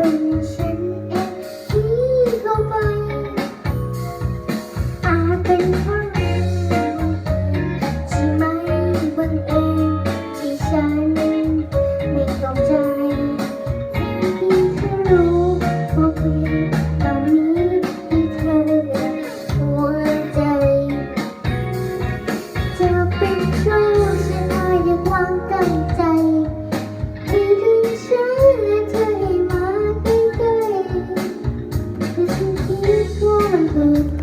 เป็นฉันเองที่เข้ไปอาจเป็นเพราะเราใช่ไหมบังเอิที่ฉันไม่ตรงใจที่เธรู้เพาะเพียงห้ที่เธอหัวใจจะเป็นโชคชะตาด้ววามตั้งใจ Shampoo.